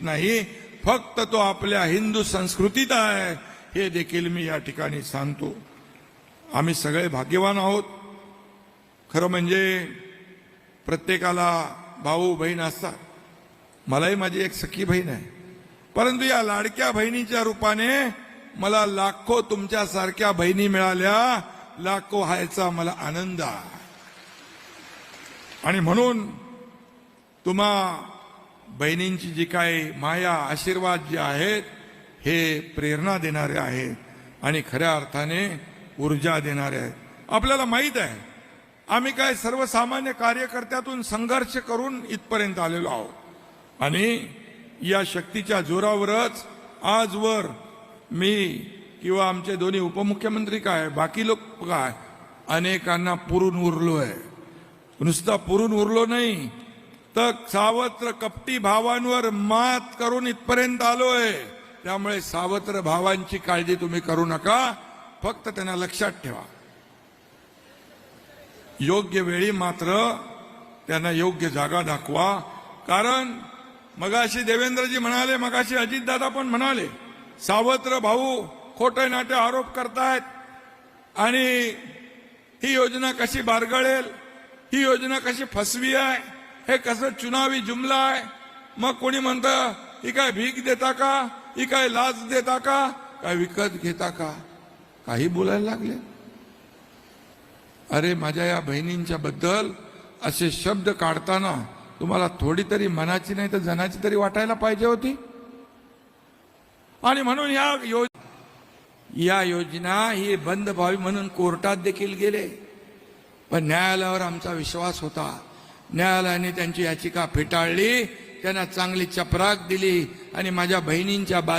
नाही. फक्त तो आपल्या हिंदू संस्कृतीत आहे. हे देखील मी या ठिकाणी सांगतो. आम्ही सगळे भाग्यवान आहोत. खरं म्हणजे प्रत्येकाला भाऊ बहीण असतात. मलाही माझी एक सखी बहीण आहे. परंतु या लाडक्या बहिणीच्या रूपाने मला लाखो तुमच्यासारख्या बहिणी मिळाल्या. लाखो हायचा मला आनंद आहे. आणि म्हणून तुम्हा बहिणींची जी काही माया आशीर्वाद जे आहेत हे प्रेरणा देणारे आहेत आणि खऱ्या अर्थाने ऊर्जा देणारे आहेत. आपल्याला माहीत आहे आम्ही काय सर्वसामान्य कार्यकर्त्यातून संघर्ष करून इथपर्यंत आलेलो आहोत. आणि या शक्तीच्या जोरावरच आजवर मी किंवा आमचे दोन्ही उपमुख्यमंत्री काय बाकी लोक काय अनेकांना पुरून उरलो आहे नुसता पुरून उरलो नाही तर सावत्र कपटी भावांवर मात करून इथपर्यंत आलोय. त्यामुळे सावत्र भावांची काळजी तुम्ही करू नका. फक्त त्यांना लक्षात ठेवा. योग्य वेळी मात्र त्यांना योग्य जागा दाखवा. कारण मगाशी देवेंद्रजी म्हणाले मगाशी अजितदादा पण म्हणाले सावत्र भाऊ खोटे नाटे आरोप करतायत. आणि ही योजना कशी बारगळेल ही योजना कशी फसवी आहे हे कसं चुनावी जुमला आहे? मग कोणी म्हणतं ही काय भीक देता का? ही काय लाच देता का? काय विकत घेता का? काही बोलायला लागले. अरे माझ्या या बहिणींच्या बद्दल असे शब्द काढताना तुम्हाला थोडी तरी मनाची नाही तर जनाची तरी वाटायला पाहिजे होती. आणि म्हणून या योज या योजना ही बंद व्हावी म्हणून कोर्टात देखील गेले. पण न्यायालयावर आमचा विश्वास होता. न्यायालयाने त्यांची याचिका फेटाळली त्यांना चांगली चपराक दिली आणि माझ्या बहिणींच्या बाजू